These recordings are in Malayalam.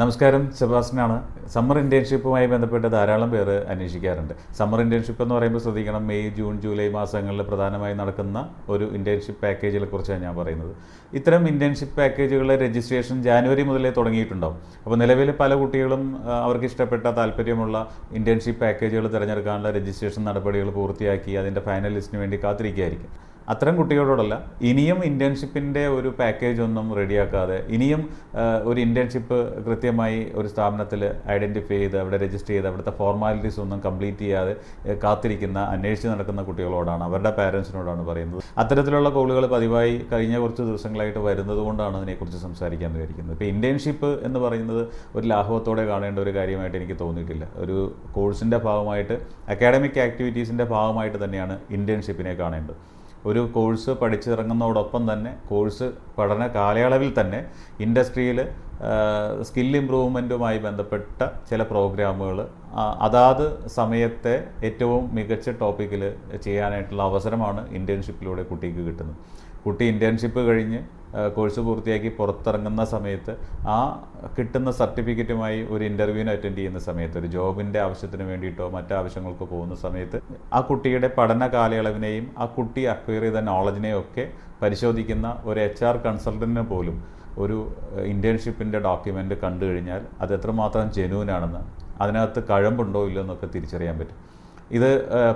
നമസ്കാരം സെബാസ്റ്റ്യനാണ്. സമ്മർ ഇന്റേൺഷിപ്പുമായി ബന്ധപ്പെട്ട് ധാരാളം പേര് അന്വേഷിക്കാറുണ്ട്. സമ്മർ ഇന്റേൺഷിപ്പ് എന്ന് പറയുമ്പോൾ ശ്രദ്ധിക്കണം മെയ് ജൂൺ ജൂലൈ മാസങ്ങളിൽ പ്രധാനമായി നടക്കുന്ന ഒരു ഇന്റേൺഷിപ്പ് പാക്കേജുകളെ കുറിച്ചാണ് ഞാൻ പറയുന്നത്. ഇത്തരം ഇന്റേൺഷിപ്പ് പാക്കേജുകളെ രജിസ്ട്രേഷൻ ജാനുവരി മുതലേ തുടങ്ങിയിട്ടുണ്ടാവും. അപ്പോൾ നിലവിൽ പല കുട്ടികളും അവർക്ക് ഇഷ്ടപ്പെട്ട താല്പര്യമുള്ള ഇന്റേൺഷിപ്പ് പാക്കേജുകൾ തിരഞ്ഞെടുക്കാനുള്ള രജിസ്ട്രേഷൻ നടപടികൾ പൂർത്തിയാക്കി അതിന്റെ ഫൈനൽ ലിസ്റ്റിന് വേണ്ടി കാത്തിരിക്കുകയായിരിക്കും. അത്തരം കുട്ടികളോടല്ല ഇനിയും ഇന്റേൺഷിപ്പിന്റെ ഒരു പാക്കേജ് ഒന്നും റെഡിയാക്കാതെ ഇനിയും ഒരു ഇന്റേൺഷിപ്പ് കൃത്യമായി ഒരു സ്ഥാപനത്തിൽ ഐഡന്റിഫൈ ചെയ്ത് അവിടെ രജിസ്റ്റർ ചെയ്ത് അവിടുത്തെ ഫോർമാലിറ്റീസ് ഒന്നും കംപ്ലീറ്റ് ചെയ്യാതെ കാത്തിരിക്കുന്ന അന്വേഷിച്ച് നടക്കുന്ന കുട്ടികളോടാണ് അവരുടെ പാരൻസിനോടാണ് പറയുന്നത്. അത്തരത്തിലുള്ള കോളുകൾ പതിവായി കഴിഞ്ഞ കുറച്ച് ദിവസങ്ങളായിട്ട് വരുന്നത് കൊണ്ടാണ് അതിനെക്കുറിച്ച് സംസാരിക്കാൻ വിചാരിക്കുന്നത്. ഇപ്പോൾ ഇന്റേൺഷിപ്പ് എന്ന് പറയുന്നത് ഒരു ലാഘവത്തോടെ കാണേണ്ട ഒരു കാര്യമായിട്ട് എനിക്ക് തോന്നിയിട്ടില്ല. ഒരു കോഴ്സിന്റെ ഭാഗമായിട്ട് അക്കാഡമിക് ആക്ടിവിറ്റീസിന്റെ ഭാഗമായിട്ട് തന്നെയാണ് ഇന്റേൺഷിപ്പിനെ കാണേണ്ടത്. ഒരു കോഴ്സ് പഠിച്ചിറങ്ങുന്നതോടൊപ്പം തന്നെ കോഴ്സ് പഠന കാലയളവിൽ തന്നെ ഇൻഡസ്ട്രിയിൽ സ്കിൽ ഇമ്പ്രൂവ്മെന്റുമായി ബന്ധപ്പെട്ട ചില പ്രോഗ്രാമുകൾ അതാത് സമയത്തെ ഏറ്റവും മികച്ച ടോപ്പിക്കിൽ ചെയ്യാനായിട്ടുള്ള അവസരമാണ് ഇന്റേൺഷിപ്പിലൂടെ കുട്ടിക്ക് കിട്ടുന്നത്. കുട്ടി ഇന്റേൺഷിപ്പ് കഴിഞ്ഞ് കോഴ്സ് പൂർത്തിയാക്കി പുറത്തിറങ്ങുന്ന സമയത്ത് ആ കിട്ടുന്ന സർട്ടിഫിക്കറ്റുമായി ഒരു ഇന്റർവ്യൂവിന് അറ്റൻഡ് ചെയ്യുന്ന സമയത്ത് ഒരു ജോബിന്റെ ആവശ്യത്തിന് വേണ്ടിയിട്ടോ മറ്റു ആവശ്യങ്ങൾക്കോ പോകുന്ന സമയത്ത് ആ കുട്ടിയുടെ പഠന കാലയളവിനെയും ആ കുട്ടി അക്വയർ ചെയ്ത നോളജിനെയും ഒക്കെ പരിശോധിക്കുന്ന ഒരു എച്ച് ആർ കൺസൾട്ടന്റിന് പോലും ഒരു ഇന്റേൺഷിപ്പിന്റെ ഡോക്യുമെന്റ് കണ്ടു കഴിഞ്ഞാൽ അത് എത്രമാത്രം ജെനുവിനാണെന്ന് അതിനകത്ത് കഴമ്പുണ്ടോ ഇല്ലയോ എന്നൊക്കെ തിരിച്ചറിയാൻ പറ്റും. ഇത്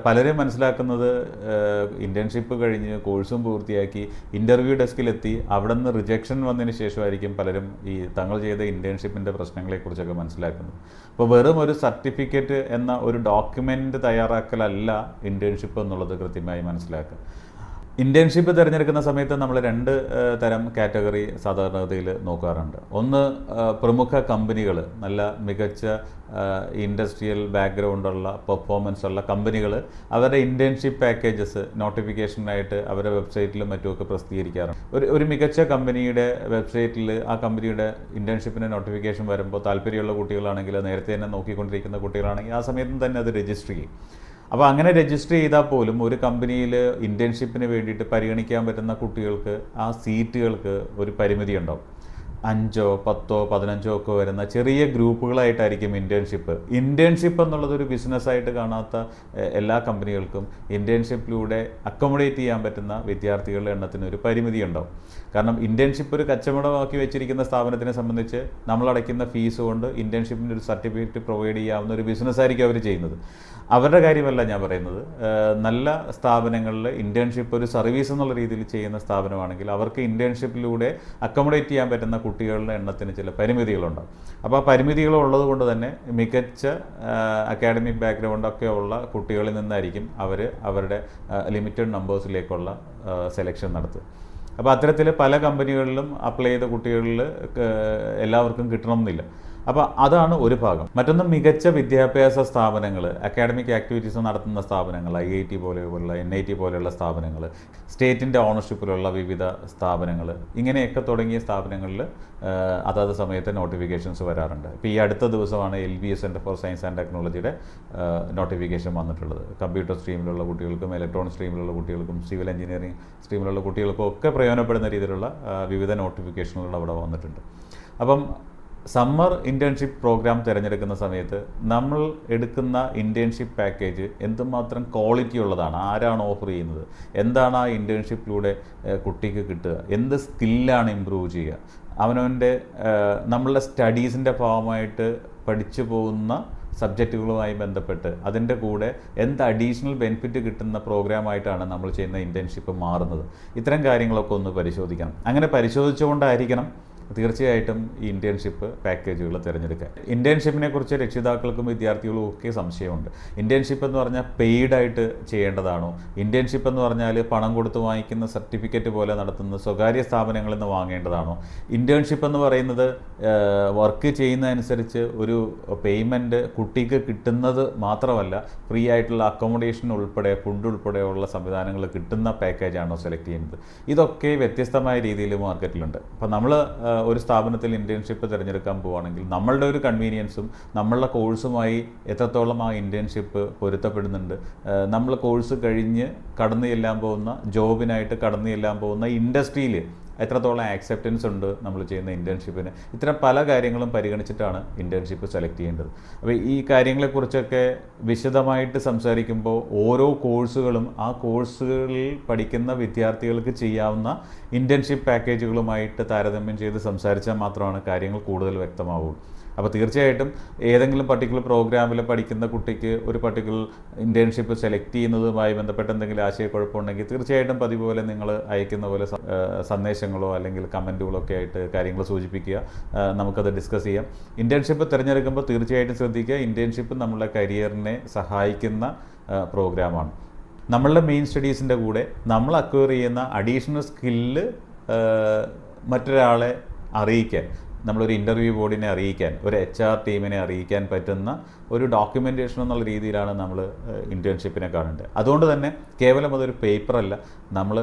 പലരും മനസ്സിലാക്കുന്നത് ഇന്റേൺഷിപ്പ് കഴിഞ്ഞ് കോഴ്സും പൂർത്തിയാക്കി ഇന്റർവ്യൂ ഡെസ്കിലെത്തി അവിടെ നിന്ന് റിജക്ഷൻ വന്നതിന് ശേഷമായിരിക്കും പലരും ഈ തങ്ങൾ ചെയ്ത ഇന്റേൺഷിപ്പിന്റെ പ്രശ്നങ്ങളെക്കുറിച്ചൊക്കെ മനസ്സിലാക്കുന്നത്. അപ്പോൾ വെറും ഒരു സർട്ടിഫിക്കറ്റ് എന്ന ഒരു ഡോക്യുമെന്റ് തയ്യാറാക്കലല്ല ഇന്റേൺഷിപ്പ് എന്നുള്ളത് കൃത്യമായി മനസ്സിലാക്കുക. ഇന്റേൺഷിപ്പ് തിരഞ്ഞെടുക്കുന്ന സമയത്ത് നമ്മൾ രണ്ട് തരം കാറ്റഗറി സാധാരണഗതിയിൽ നോക്കാറുണ്ട്. ഒന്ന് പ്രമുഖ കമ്പനികൾ നല്ല മികച്ച ഇൻഡസ്ട്രിയൽ ബാക്ക്ഗ്രൗണ്ടുള്ള പെർഫോമൻസ് ഉള്ള കമ്പനികൾ അവരുടെ ഇന്റേൺഷിപ്പ് പാക്കേജസ് നോട്ടിഫിക്കേഷനായിട്ട് അവരുടെ വെബ്സൈറ്റിലും മറ്റുമൊക്കെ പ്രസിദ്ധീകരിക്കാറുണ്ട്. ഒരു ഒരു മികച്ച കമ്പനിയുടെ വെബ്സൈറ്റിൽ ആ കമ്പനിയുടെ ഇന്റേൺഷിപ്പിന് നോട്ടിഫിക്കേഷൻ വരുമ്പോൾ താല്പര്യമുള്ള കുട്ടികളാണെങ്കിൽ നേരത്തെ തന്നെ നോക്കിക്കൊണ്ടിരിക്കുന്ന കുട്ടികളാണെങ്കിൽ ആ സമയത്തും തന്നെ അത് രജിസ്റ്റർ ചെയ്യും. അപ്പോൾ അങ്ങനെ രജിസ്റ്റർ ചെയ്താൽ പോലും ഒരു കമ്പനിയിൽ ഇന്റേൺഷിപ്പിന് വേണ്ടിയിട്ട് പരിഗണിക്കാൻ പറ്റുന്ന കുട്ടികൾക്ക് ആ സീറ്റുകൾക്ക് ഒരു പരിമിതി ഉണ്ടാവും അഞ്ചോ പത്തോ പതിനഞ്ചോ ഒക്കെ വരുന്ന ചെറിയ ഗ്രൂപ്പുകളായിട്ടായിരിക്കും ഇന്റേൺഷിപ്പ് ഇന്റേൺഷിപ്പ് എന്നുള്ളത് ഒരു ബിസിനസ്സായിട്ട് കാണാത്ത എല്ലാ കമ്പനികൾക്കും ഇന്റേൺഷിപ്പിലൂടെ അക്കോമഡേറ്റ് ചെയ്യാൻ പറ്റുന്ന വിദ്യാർത്ഥികളുടെ എണ്ണത്തിന് ഒരു പരിമിതി ഉണ്ടാവും. കാരണം ഇന്റേൺഷിപ്പ് ഒരു കച്ചവടമാക്കി വെച്ചിരിക്കുന്ന സ്ഥാപനത്തിനെ സംബന്ധിച്ച് നമ്മൾ അടയ്ക്കുന്ന ഫീസ് കൊണ്ട് ഇന്റേൺഷിപ്പിന്റെ ഒരു സർട്ടിഫിക്കറ്റ് പ്രൊവൈഡ് ചെയ്യാവുന്ന ഒരു ബിസിനസ്സായിരിക്കും അവർ ചെയ്യുന്നത്. അവരുടെ കാര്യമല്ല ഞാൻ പറയുന്നത്. നല്ല സ്ഥാപനങ്ങളിൽ ഇന്റേൺഷിപ്പ് ഒരു സർവീസ് എന്നുള്ള രീതിയിൽ ചെയ്യുന്ന സ്ഥാപനമാണെങ്കിൽ അവർക്ക് ഇന്റേൺഷിപ്പിലൂടെ അക്കോമഡേറ്റ് ചെയ്യാൻ പറ്റുന്ന കുട്ടികളുടെ എണ്ണത്തിന് ചില പരിമിതികളുണ്ട് അപ്പോൾ ആ പരിമിതികൾ ഉള്ളത് കൊണ്ട് തന്നെ മികച്ച അക്കാഡമിക് ബാക്ക്ഗ്രൗണ്ടൊക്കെ ഉള്ള കുട്ടികളിൽ നിന്നായിരിക്കും അവർ അവരുടെ ലിമിറ്റഡ് നമ്പേഴ്സിലേക്കുള്ള സെലക്ഷൻ നടത്തുക. അപ്പോൾ അത്തരത്തിൽ പല കമ്പനികളിലും അപ്ലൈ ചെയ്ത കുട്ടികളിൽ എല്ലാവർക്കും കിട്ടണമെന്നില്ല. അപ്പോൾ അതാണ് ഒരു ഭാഗം. മറ്റൊന്ന് മികച്ച വിദ്യാഭ്യാസ സ്ഥാപനങ്ങൾ അക്കാഡമിക് ആക്ടിവിറ്റീസ് നടത്തുന്ന സ്ഥാപനങ്ങൾ ഐ ഐ ടി പോലെയുള്ള എൻ ഐ ടി പോലെയുള്ള സ്ഥാപനങ്ങൾ സ്റ്റേറ്റിന്റെ ഓണർഷിപ്പിലുള്ള വിവിധ സ്ഥാപനങ്ങൾ ഇങ്ങനെയൊക്കെ തുടങ്ങിയ സ്ഥാപനങ്ങളിൽ അതാത് സമയത്ത് നോട്ടിഫിക്കേഷൻസ് വരാറുണ്ട്. ഇപ്പോൾ ഈ അടുത്ത ദിവസമാണ് L B S centre for science and ടെക്നോളജിയുടെ നോട്ടിഫിക്കേഷൻ വന്നിട്ടുള്ളത്. കമ്പ്യൂട്ടർ സ്ട്രീമിലുള്ള കുട്ടികൾക്കും ഇലക്ട്രോണിക് സ്ട്രീമിലുള്ള കുട്ടികൾക്കും സിവിൽ എഞ്ചിനീയറിംഗ് സ്ട്രീമിലുള്ള കുട്ടികൾക്കും ഒക്കെ പ്രയോജനപ്പെടുന്ന രീതിയിലുള്ള വിവിധ നോട്ടിഫിക്കേഷനുകൾ അവിടെ വന്നിട്ടുണ്ട്. അപ്പം സമ്മർ ഇന്റേൺഷിപ്പ് പ്രോഗ്രാം തിരഞ്ഞെടുക്കുന്ന സമയത്ത് നമ്മൾ എടുക്കുന്ന ഇന്റേൺഷിപ്പ് പാക്കേജ് എന്തുമാത്രം ക്വാളിറ്റി ഉള്ളതാണ് ആരാണ് ഓഫർ ചെയ്യുന്നത് എന്താണ് ആ ഇന്റേൺഷിപ്പിലൂടെ കുട്ടിക്ക് കിട്ടുക എന്ത് സ്കില്ലാണ് ഇമ്പ്രൂവ് ചെയ്യുക. അവനവന്റെ നമ്മളുടെ സ്റ്റഡീസിന്റെ ഭാഗമായിട്ട് പഠിച്ചു പോകുന്ന സബ്ജക്റ്റുകളുമായി ബന്ധപ്പെട്ട് അതിന്റെ കൂടെ എന്ത് അഡീഷണൽ ബെനിഫിറ്റ് കിട്ടുന്ന പ്രോഗ്രാമായിട്ടാണ് നമ്മൾ ചെയ്യുന്ന ഇന്റേൺഷിപ്പ് മാറുന്നത്. ഇത്തരം കാര്യങ്ങളൊക്കെ ഒന്ന് പരിശോധിക്കണം. അങ്ങനെ പരിശോധിച്ചുകൊണ്ടായിരിക്കണം തീർച്ചയായിട്ടും ഈ ഇന്റേൺഷിപ്പ് പാക്കേജുകൾ തിരഞ്ഞെടുക്കുക ഇന്റേൺഷിപ്പിനെ കുറിച്ച് രക്ഷിതാക്കൾക്കും വിദ്യാർത്ഥികളും ഒക്കെ സംശയമുണ്ട്. ഇന്റേൺഷിപ്പ് എന്ന് പറഞ്ഞാൽ പെയ്ഡായിട്ട് ചെയ്യേണ്ടതാണോ? ഇന്റേൺഷിപ്പ് എന്ന് പറഞ്ഞാൽ പണം കൊടുത്ത് വാങ്ങിക്കുന്ന സർട്ടിഫിക്കറ്റ് പോലെ നടത്തുന്ന സ്വകാര്യ സ്ഥാപനങ്ങളിൽ നിന്ന് വാങ്ങേണ്ടതാണോ? ഇന്റേൺഷിപ്പ് എന്ന് പറയുന്നത് വർക്ക് ചെയ്യുന്നതനുസരിച്ച് ഒരു പേയ്മെന്റ് കുട്ടിക്ക് കിട്ടുന്നത് മാത്രമല്ല ഫ്രീ ആയിട്ടുള്ള അക്കോമഡേഷൻ ഉൾപ്പെടെ ഫുഡ് ഉൾപ്പെടെയുള്ള സംവിധാനങ്ങൾ കിട്ടുന്ന പാക്കേജാണോ സെലക്ട് ചെയ്യുന്നത്. ഇതൊക്കെ വ്യത്യസ്തമായ രീതിയിൽ മാർക്കറ്റിലുണ്ട് അപ്പോൾ നമ്മൾ ഒരു സ്ഥാപനത്തിൽ ഇന്റേൺഷിപ്പ് തിരഞ്ഞെടുക്കാൻ പോവുകയാണെങ്കിൽ നമ്മളുടെ ഒരു കൺവീനിയൻസും നമ്മളുടെ കോഴ്സുമായി എത്രത്തോളം ആ ഇന്റേൺഷിപ്പ് പൊരുത്തപ്പെടുന്നുണ്ട്. നമ്മൾ കോഴ്സ് കഴിഞ്ഞ് കടന്നു ചെല്ലാൻ പോകുന്ന ജോബിനായിട്ട് കടന്നു ചെല്ലാൻ പോകുന്ന ഇൻഡസ്ട്രിയിൽ എത്രത്തോളം ആക്സെപ്റ്റൻസ് ഉണ്ട് നമ്മൾ ചെയ്യുന്ന ഇന്റേൺഷിപ്പിന് ഇത്തരം പല കാര്യങ്ങളും പരിഗണിച്ചിട്ടാണ് ഇന്റേൺഷിപ്പ് സെലക്ട് ചെയ്യേണ്ടത്. അപ്പോൾ ഈ കാര്യങ്ങളെക്കുറിച്ചൊക്കെ വിശദമായിട്ട് സംസാരിക്കുമ്പോൾ ഓരോ കോഴ്സുകളും ആ കോഴ്സുകളിൽ പഠിക്കുന്ന വിദ്യാർത്ഥികൾക്ക് ചെയ്യാവുന്ന ഇന്റേൺഷിപ്പ് പാക്കേജുകളുമായിട്ട് താരതമ്യം ചെയ്ത് സംസാരിച്ചാൽ മാത്രമാണ് കാര്യങ്ങൾ കൂടുതൽ വ്യക്തമാവുള്ളൂ. അപ്പോൾ തീർച്ചയായിട്ടും ഏതെങ്കിലും പർട്ടിക്കുലർ പ്രോഗ്രാമിൽ പഠിക്കുന്ന കുട്ടിക്ക് ഒരു പർട്ടിക്കുലർ ഇന്റേൺഷിപ്പ് സെലക്ട് ചെയ്യുന്നതുമായി ബന്ധപ്പെട്ട് എന്തെങ്കിലും ആശയക്കുഴപ്പമുണ്ടെങ്കിൽ തീർച്ചയായിട്ടും പതിവ് പോലെ നിങ്ങൾ അയക്കുന്ന പോലെ സന്ദേശങ്ങളോ അല്ലെങ്കിൽ കമന്റുകളോ ഒക്കെ ആയിട്ട് കാര്യങ്ങൾ സൂചിപ്പിക്കുക. നമുക്കത് ഡിസ്കസ് ചെയ്യാം. ഇന്റേൺഷിപ്പ് തിരഞ്ഞെടുക്കുമ്പോൾ തീർച്ചയായിട്ടും ശ്രദ്ധിക്കുക ഇന്റേൺഷിപ്പ് നമ്മളെ കരിയറിനെ സഹായിക്കുന്ന പ്രോഗ്രാമാണ് നമ്മളുടെ മെയിൻ സ്റ്റഡീസിന്റെ കൂടെ നമ്മൾ അക്വയർ ചെയ്യുന്ന അഡീഷണൽ സ്കില്ല് മറ്റൊരാളെ അറിയിക്കാൻ. നമ്മളൊരു ഇന്റർവ്യൂ ബോർഡിനെ അറിയിക്കാൻ ഒരു എച്ച് ആർ ടീമിനെ അറിയിക്കാൻ പറ്റുന്ന ഒരു ഡോക്യുമെന്റേഷൻ എന്നുള്ള രീതിയിലാണ് നമ്മൾ ഇന്റേൺഷിപ്പിനെ കാണേണ്ടത് അതുകൊണ്ട് തന്നെ കേവലം അതൊരു പേപ്പറല്ല നമ്മൾ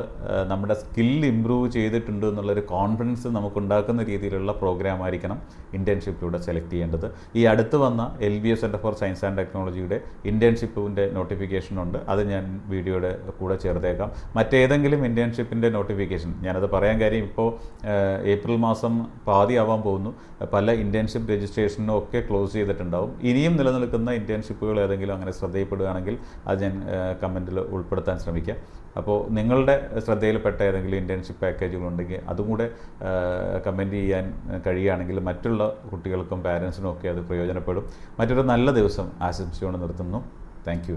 നമ്മുടെ സ്കിൽ ഇമ്പ്രൂവ് ചെയ്തിട്ടുണ്ട് എന്നുള്ളൊരു കോൺഫിഡൻസ് നമുക്കുണ്ടാക്കുന്ന രീതിയിലുള്ള പ്രോഗ്രാം ആയിരിക്കണം ഇന്റേൺഷിപ്പിലൂടെ സെലക്ട് ചെയ്യേണ്ടത്. ഈ അടുത്ത് വന്ന L B S centre for science and ടെക്നോളജിയുടെ ഇന്റേൺഷിപ്പിന്റെ നോട്ടിഫിക്കേഷൻ ഉണ്ട്. അത് ഞാൻ വീഡിയോയുടെ കൂടെ ചേർത്തേക്കാം. മറ്റേതെങ്കിലും ഇന്റേൺഷിപ്പിന്റെ നോട്ടിഫിക്കേഷൻ ഞാനത് പറയാൻ കാര്യം ഇപ്പോൾ ഏപ്രിൽ മാസം പാതി ആവാൻ പോകുന്നു. പല ഇന്റേൺഷിപ്പ് രജിസ്ട്രേഷനും ഒക്കെ ക്ലോസ് ചെയ്തിട്ടുണ്ടാവും. ഇനിയും നിലനിൽക്കുന്ന ഇന്റേൺഷിപ്പുകൾ ഏതെങ്കിലും അങ്ങനെ ശ്രദ്ധയിൽപ്പെടുകയാണെങ്കിൽ അത് ഞാൻ കമന്റിൽ ഉൾപ്പെടുത്താൻ ശ്രമിക്കാം. അപ്പോൾ നിങ്ങളുടെ ശ്രദ്ധയിൽപ്പെട്ട ഏതെങ്കിലും ഇന്റേൺഷിപ്പ് പാക്കേജുകൾ ഉണ്ടെങ്കിൽ അതും കൂടെ കമന്റ് ചെയ്യാൻ കഴിയുകയാണെങ്കിൽ മറ്റുള്ള കുട്ടികൾക്കും പാരൻസിനും ഒക്കെ അത് പ്രയോജനപ്പെടും. മറ്റൊരു നല്ല ദിവസം ആശംസിച്ചുകൊണ്ട് നിർത്തുന്നു. താങ്ക്